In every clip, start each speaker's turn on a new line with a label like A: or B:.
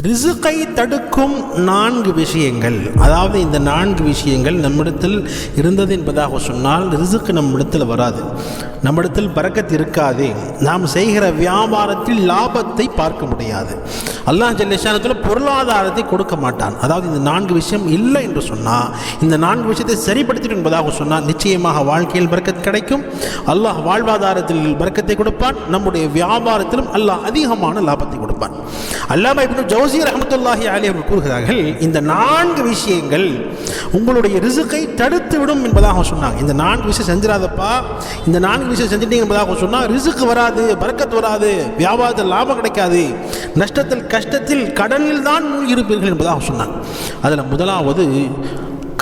A: ரிசுக்கை தடுக்கும் நான்கு விஷயங்கள். அதாவது இந்த நான்கு விஷயங்கள் நம்மிடத்தில் இருந்தது என்பதாக சொன்னால் ரிசுக்கு நம்மிடத்தில் வராது. நம்மிடத்தில் பறக்கத் இருக்காது. நாம் செய்கிற வியாபாரத்தில் லாபத்தை பார்க்க முடியாது. அல்லாஹ் ஜல்லிஷானத்தில் பொருளாதாரத்தை கொடுக்க மாட்டான். அதாவது இந்த நான்கு விஷயம் இல்லை என்று சொன்னால் இந்த நான்கு விஷயத்தை சரிப்படுத்திட்டு என்பதாக சொன்னால் நிச்சயமாக வாழ்க்கையில் பறக்கத் கிடைக்கும். அல்லாஹ் வாழ்வாதாரத்தில் பறக்கத்தை கொடுப்பான். நம்முடைய வியாபாரத்திலும் அல்லாஹ் அதிகமான லாபத்தை கொடுப்பான். அல்லாம இப்னு ஜோசி ரஹமத்துல்லாஹி அலி அவர்கள் கூறுகிறார்கள் இந்த நான்கு விஷயங்கள் உங்களுடைய ரிசுக்கை தடுத்து விடும் என்பதாக சொன்னாங்க. இந்த நான்கு விஷயம் செஞ்சிடாதப்பா இந்த நான்கு விஷயம் செஞ்சிட்டீங்க என்பதாக சொன்னால் ரிசுக்கு வராது பறக்கத்து வராது வியாபாரத்தில் லாபம் கிடைக்காது. நஷ்டத்தில் கஷ்டத்தில் கடனில் தான் மூழ்கி இருப்பீர்கள் என்பதாக சொன்னாங்க அதில் முதலாவது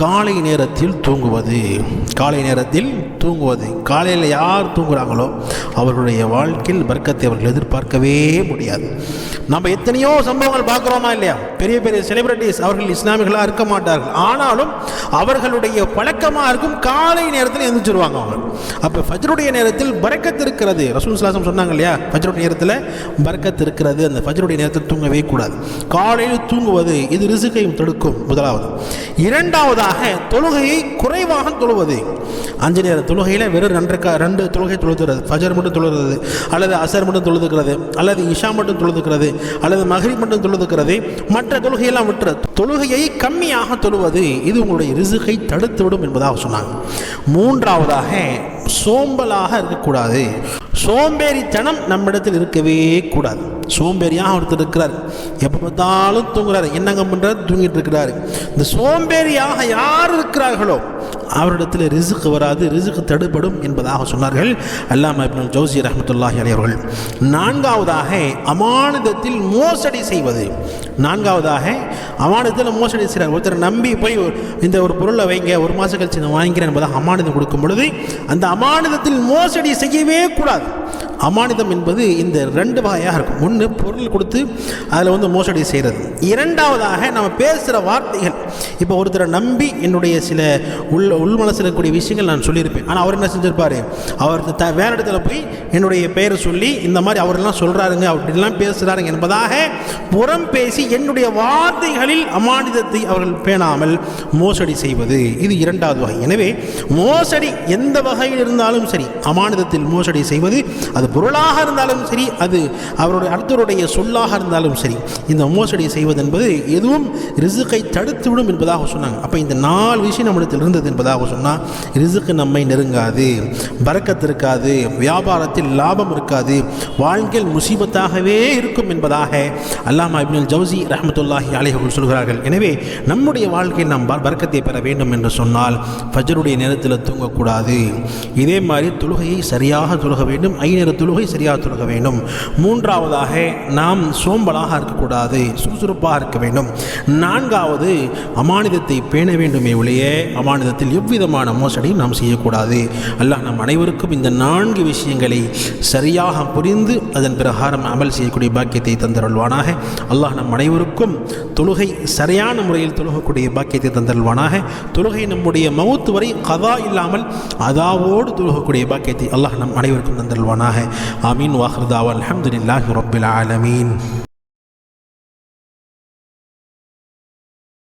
A: காலை நேரத்தில் தூங்குவது. காலை நேரத்தில் தூங்குவது. காலையில் யார் தூங்குறாங்களோ அவர்களுடைய வாழ்க்கையில் வர்க்கத்தை அவர்கள் எதிர்பார்க்கவே முடியாது. நம்ம எத்தனையோ சம்பவங்கள் பார்க்குறோமா இல்லையா? பெரிய பெரிய செலிபிரிட்டிஸ் அவர்கள் இஸ்லாமிகளாக இருக்க மாட்டார்கள். ஆனாலும் அவர்களுடைய பழக்கமாக இருக்கும் காலை நேரத்தில் எழுந்திரிச்சிருவாங்க அவங்க. அப்போ ஃபஜ்ருடைய நேரத்தில் பறக்கத்து இருக்கிறது. ரசூல் சுலாசம் சொன்னாங்க இல்லையா? ஃபஜ்ருடைய நேரத்தில் பறக்கத்து இருக்கிறது. அந்த ஃபஜ்ருடைய நேரத்தில் தூங்கவே கூடாது. காலையில் தூங்குவது இது ரிசுக்கையும் தடுக்கும். முதலாவது. இரண்டாவதாக தொழுகையை குறைவாக தொழுவது. அஞ்சு நேர தொழுகையில் வெறும் ரெண்டு க ரெண்டு தொழுகை தொழுத்துறது ஃபஜர் மட்டும் தொழுகிறது அல்லது அசர் மட்டும் தொழுதுக்கிறது அல்லது இஷா மட்டும் தொழுதுக்கிறது அல்லது மஹரி மட்டும் தொழுதுக்கிறது மற்ற தொழுகையெல்லாம் விட்டுற தொழுகையை கம்மியாக தொழுவது இது உங்களுடைய ரிசுகை தடுத்துவிடும் என்பதாக சொன்னாங்க. மூன்றாவதாக சோம்பலாக இருக்கக்கூடாது. சோம்பேறித்தனம் நம்மிடத்தில் இருக்கவே கூடாது. சோம்பேறியாக ஒருத்தர் இருக்கிறார். எப்போ பார்த்தாலும் தூங்குறாரு. என்னங்க பண்ணுறாரு தூங்கிட்டு இருக்கிறாரு. இந்த சோம்பேறியாக யார் இருக்கிறார்களோ அவரிடத்தில் ரிசுக்கு வராது ரிசுக்கு தடுபடும் என்பதாக சொன்னார்கள் அல்லாம இப்னு ஜவுசி ரஹமத்துல்லாஹி அலி நான்காவதாக அமானுதத்தில் மோசடி செய்வது. நான்காவதாக அமானத்தில் மோசடி செய்கிறார் ஒருத்தர் நம்பி போய் இந்த ஒரு பொருளை வைங்க ஒரு மாதம் கழிச்சு நான் வாங்கிக்கிறேன் என்பதை அமானிதம் கொடுக்கும் பொழுது அந்த அமானிதத்தில் மோசடி செய்யவே கூடாது. அமானிதம் என்பது இந்த ரெண்டு வகையாக இருக்கும். ஒன்று பொருள் கொடுத்து அதில் வந்து மோசடி செய்கிறது இரண்டாவதாக நம்ம பேசுகிற வார்த்தைகள். இப்போ ஒருத்தரை நம்பி என்னுடைய சில உள் உள்மனசில் இருக்கக்கூடிய விஷயங்கள் நான் சொல்லியிருப்பேன். ஆனால் அவர் என்ன செஞ்சிருப்பார்? அவர் த வேறு இடத்துல போய் என்னுடைய பெயரை சொல்லி இந்த மாதிரி அவரெல்லாம் சொல்கிறாருங்க அப்படிலாம் பேசுகிறாருங்க என்பதாக புறம் பேசி என்னுடைய வார்த்தைகளில் அமானிதத்தை அவர்கள் பேணாமல் மோசடி செய்வது. இது இரண்டாவது வகை. எனவே மோசடி எந்த வகையில் இருந்தாலும் சரி அமானிதத்தில் மோசடி செய்வது அது பொருளாக இருந்தாலும் சரி அது அவருடைய அடுத்தவருடைய சொல்லாக இருந்தாலும் சரி இந்த மோசடி செய்வது என்பது எதுவும் ரிசுக்கை தடுத்துவிடும் என்பதாக சொன்னாங்க. அப்போ இந்த நாலு விஷயம் நம்மிடத்தில் இருந்தது என்பதாக சொன்னால் ரிசுக்கு நம்மை நெருங்காது பறக்கத்து இருக்காது வியாபாரத்தில் லாபம் இருக்காது வாழ்க்கையில் முசீபத்தாகவே இருக்கும் என்பதாக அல்லாமா இப்னுல் ஜவுசி ரஹமத்துல்லாஹி அலைஹர்கள் சொல்கிறார்கள். எனவே நம்முடைய வாழ்க்கையில் நாம் பறக்கத்தை பெற வேண்டும் என்று சொன்னால் ஃபஜருடைய நேரத்தில் தூங்கக்கூடாது. இதே மாதிரி தொழுகையை சரியாக தொழுக வேண்டும். ஐநேர தொழுகை சரியாக தொழுக வேண்டும். மூன்றாவதாக நாம் சோம்பலாக இருக்கக்கூடாது சுறுசுறுப்பாக இருக்க வேண்டும். நான்காவது அமானிதத்தை பேண வேண்டுமே ஒழிய அமானிதத்தில் எவ்விதமான மோசடியும் நாம் செய்யக்கூடாது. அல்லாஹ் நம் அனைவருக்கும் இந்த நான்கு விஷயங்களை சரியாக புரிந்து அதன் பிரகாரம் அமல் செய்யக்கூடிய பாக்கியத்தை தந்தருள்வானாக. அல்லாஹ் நம் அனைவருக்கும் தொழுகை சரியான முறையில் தொழுகக்கூடிய பாக்கியத்தை தந்தருள்வானாக. தொழுகை நம்முடைய மவுத்து வரை கதா இல்லாமல் அதாவோடு தொழுகக்கூடிய பாக்கியத்தை அல்லாஹ் நம் அனைவருக்கும் தந்தருள்வானாக. آمين وآخر دعوة الحمد لله رب العالمين.